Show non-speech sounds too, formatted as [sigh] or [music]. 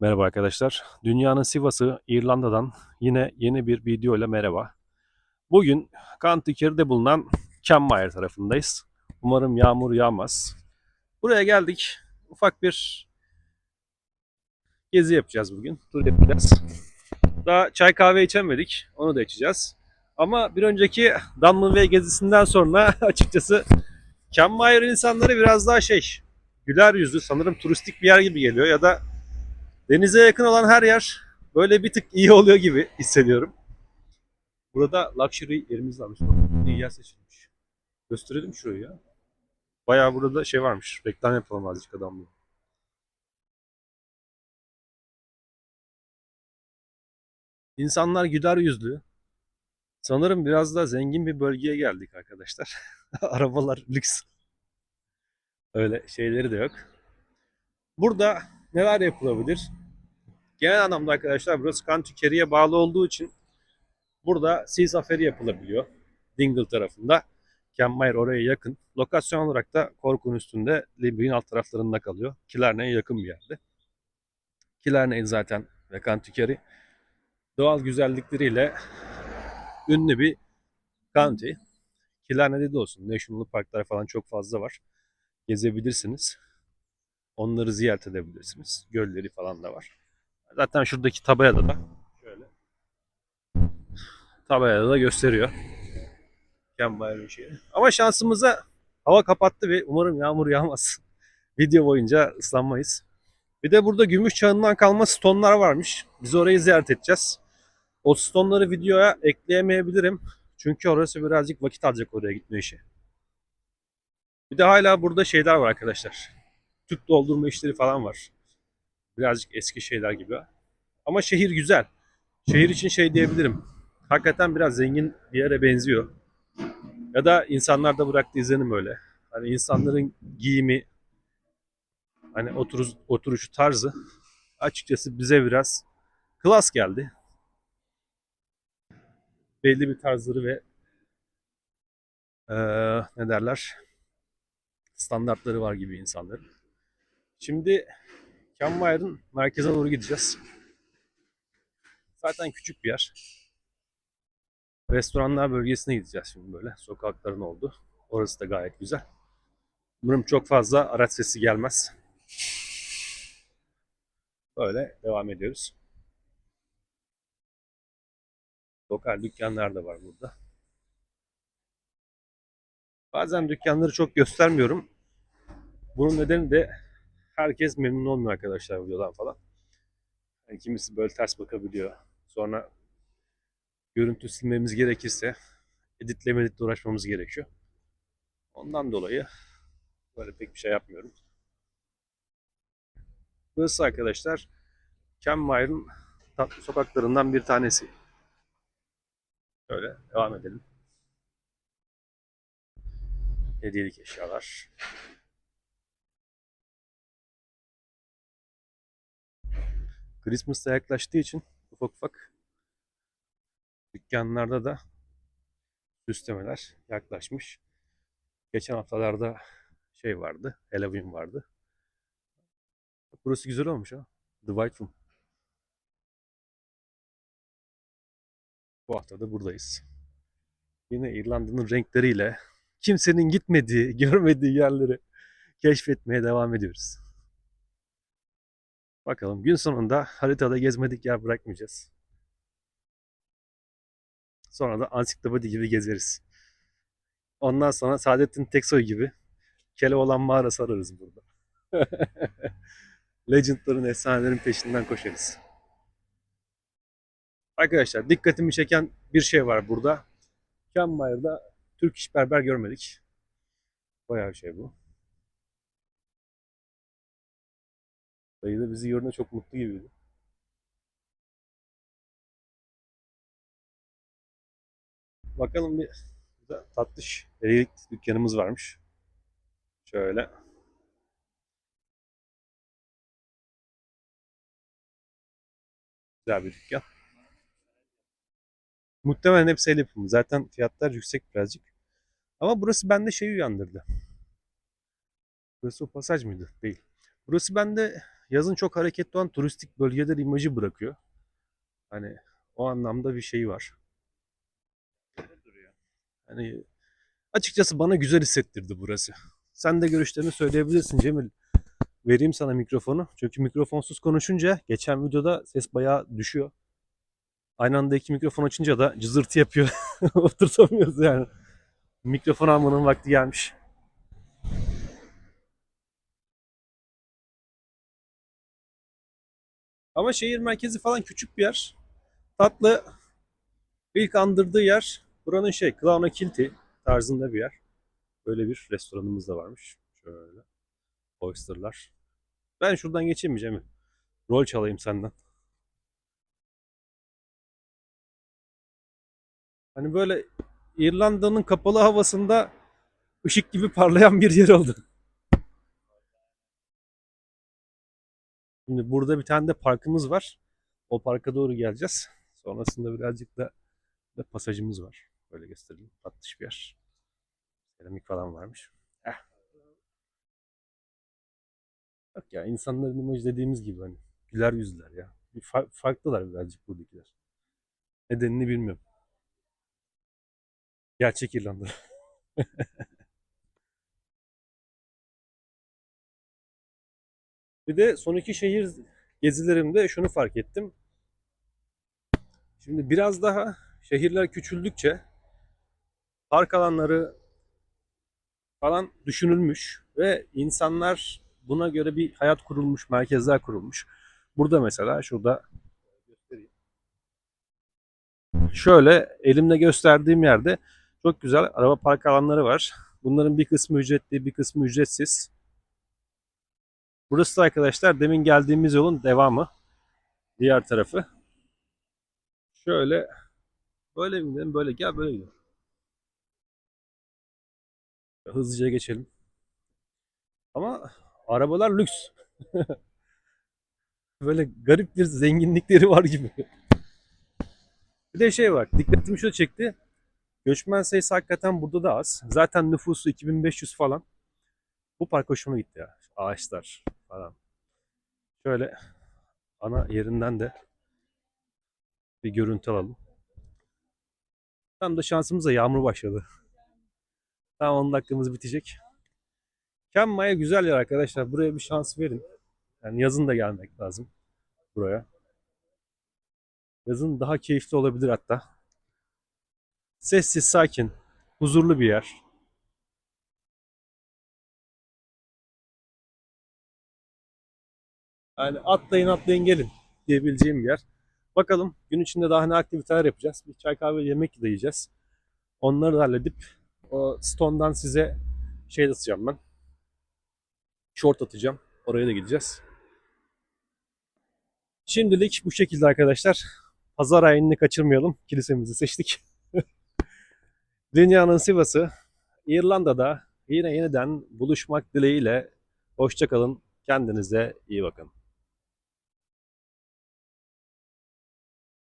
Merhaba arkadaşlar. Dünyanın Sivas'ı İrlanda'dan yine yeni bir video ile merhaba. Bugün Kantikir'de bulunan Kenmire tarafındayız. Umarım yağmur yağmaz. Buraya geldik. Ufak bir gezi yapacağız bugün. Tur yapacağız. Daha çay kahve içemedik. Onu da içeceğiz. Ama bir önceki Dunmanway gezisinden sonra [laughs] açıkçası Kenmire insanları biraz daha şey güler yüzlü sanırım turistik bir yer gibi geliyor ya da Denize yakın olan her yer böyle bir tık iyi oluyor gibi hissediyorum. Burada luxury yerimiz varmış. İyi yer seçilmiş. Gösterelim şurayı ya. Bayağı burada şey varmış. Reklam yapalım azıcık adamla. İnsanlar güler yüzlü. Sanırım biraz da zengin bir bölgeye geldik arkadaşlar. [laughs] Arabalar lüks. Öyle şeyleri de yok. Burada neler yapılabilir? Genel anlamda arkadaşlar burası Country Kerry'e bağlı olduğu için burada sea safari yapılabiliyor. Dingle tarafında. Kenmire oraya yakın. Lokasyon olarak da Korkun üstünde Liby'nin alt taraflarında kalıyor. Killarney'e yakın bir yerde. Killarney zaten ve Country Kerry doğal güzellikleriyle ünlü bir county. Killarney'de de olsun. National Parklar falan çok fazla var. Gezebilirsiniz. Onları ziyaret edebilirsiniz. Gölleri falan da var. Zaten şuradaki tabelada da şöyle tabelada da gösteriyor. Kenmire şeyi. Ama şansımıza hava kapattı ve umarım yağmur yağmaz. [laughs] Video boyunca ıslanmayız. Bir de burada gümüş çağından kalma stonlar varmış. Biz orayı ziyaret edeceğiz. O stonları videoya ekleyemeyebilirim. Çünkü orası birazcık vakit alacak oraya gitme işi. Bir de hala burada şeyler var arkadaşlar. Tüp doldurma işleri falan var. Birazcık eski şeyler gibi. Ama şehir güzel. Şehir için şey diyebilirim. Hakikaten biraz zengin bir yere benziyor. Ya da insanlarda bıraktığı izlenim öyle. Hani insanların giyimi, hani oturuş, oturuşu tarzı açıkçası bize biraz klas geldi. Belli bir tarzları ve eee, ne derler standartları var gibi insanların. Şimdi Kenmire'ın merkeze doğru gideceğiz. Zaten küçük bir yer. Restoranlar bölgesine gideceğiz şimdi böyle. Sokakların oldu. Orası da gayet güzel. Umarım çok fazla araç sesi gelmez. Böyle devam ediyoruz. Lokal dükkanlar da var burada. Bazen dükkanları çok göstermiyorum. Bunun nedeni de herkes memnun olmuyor arkadaşlar videodan falan. Yani kimisi böyle ters bakabiliyor. Sonra görüntü silmemiz gerekirse editle meditle uğraşmamız gerekiyor. Ondan dolayı böyle pek bir şey yapmıyorum. Burası arkadaşlar Kenmire'ın tatlı sokaklarından bir tanesi. Şöyle devam edelim. Hediyelik eşyalar. Christmas da yaklaştığı için ufak ufak dükkanlarda da süslemeler yaklaşmış. Geçen haftalarda şey vardı, Halloween vardı. Burası güzel olmuş ha. The White Room. Bu hafta da buradayız. Yine İrlanda'nın renkleriyle kimsenin gitmediği, [laughs] görmediği yerleri keşfetmeye devam ediyoruz. Bakalım gün sonunda haritada gezmedik yer bırakmayacağız. Sonra da ansiklopedi gibi gezeriz. Ondan sonra Saadettin Teksoy gibi Keloğlan mağarası ararız burada. [laughs] Legendların, efsanelerin peşinden koşarız. Arkadaşlar dikkatimi çeken bir şey var burada. Kenmire'da Türk iş berber görmedik. Bayağı bir şey bu. Dayı da bizi görünce çok mutlu gibiydi. Bakalım bir tatlış hediyelik dükkanımız varmış. Şöyle. Güzel bir dükkan. Muhtemelen hepsi el yapımı. Zaten fiyatlar yüksek birazcık. Ama burası bende şey uyandırdı. Burası o pasaj mıydı? Değil. Burası bende yazın çok hareketli olan turistik bölgeler imajı bırakıyor. Hani o anlamda bir şey var. Hani açıkçası bana güzel hissettirdi burası. Sen de görüşlerini söyleyebilirsin Cemil. Vereyim sana mikrofonu. Çünkü mikrofonsuz konuşunca geçen videoda ses bayağı düşüyor. Aynı anda iki mikrofon açınca da cızırtı yapıyor. [laughs] Oturtamıyoruz yani. Mikrofon almanın vakti gelmiş. Ama şehir merkezi falan küçük bir yer. Tatlı. İlk andırdığı yer buranın şey Clown Kilti tarzında bir yer. Böyle bir restoranımız da varmış. Şöyle. Oysterlar. Ben şuradan geçeyim mi Cemil? Rol çalayım senden. Hani böyle İrlanda'nın kapalı havasında ışık gibi parlayan bir yer oldu. Şimdi burada bir tane de parkımız var. O parka doğru geleceğiz. Sonrasında birazcık da, da pasajımız var. Böyle göstereyim. Tatlış bir yer. Seramik falan varmış. Heh. Bak ya insanların imajı dediğimiz gibi hani güler yüzler ya. Bir fa- farklılar birazcık buradakiler. Nedenini bilmiyorum. Gerçek İrlanda. [laughs] Bir de son iki şehir gezilerimde şunu fark ettim. Şimdi biraz daha şehirler küçüldükçe park alanları falan düşünülmüş ve insanlar buna göre bir hayat kurulmuş, merkezler kurulmuş. Burada mesela şurada göstereyim. Şöyle elimle gösterdiğim yerde çok güzel araba park alanları var. Bunların bir kısmı ücretli, bir kısmı ücretsiz. Burası da arkadaşlar demin geldiğimiz yolun devamı. Diğer tarafı. Şöyle böyle mi gidelim böyle gel böyle gidelim. Hızlıca geçelim. Ama arabalar lüks. [laughs] böyle garip bir zenginlikleri var gibi. Bir de şey var. Dikkatimi şu çekti. Göçmen sayısı hakikaten burada da az. Zaten nüfusu 2500 falan. Bu park hoşuma gitti ya. Ağaçlar falan. Şöyle ana yerinden de bir görüntü alalım. Tam da şansımıza yağmur başladı. Tam 10 dakikamız bitecek. Kenmaya güzel yer arkadaşlar. Buraya bir şans verin. Yani yazın da gelmek lazım buraya. Yazın daha keyifli olabilir hatta. Sessiz, sakin, huzurlu bir yer. Yani atlayın atlayın gelin diyebileceğim bir yer. Bakalım gün içinde daha ne aktiviteler yapacağız. Bir çay kahve yemek yiyeceğiz. Onları da halledip o stone'dan size şey atacağım ben. Short atacağım. Oraya da gideceğiz. Şimdilik bu şekilde arkadaşlar. Pazar ayını kaçırmayalım. Kilisemizi seçtik. [laughs] Dünyanın Sivas'ı İrlanda'da yine yeniden buluşmak dileğiyle. Hoşçakalın. Kendinize iyi bakın.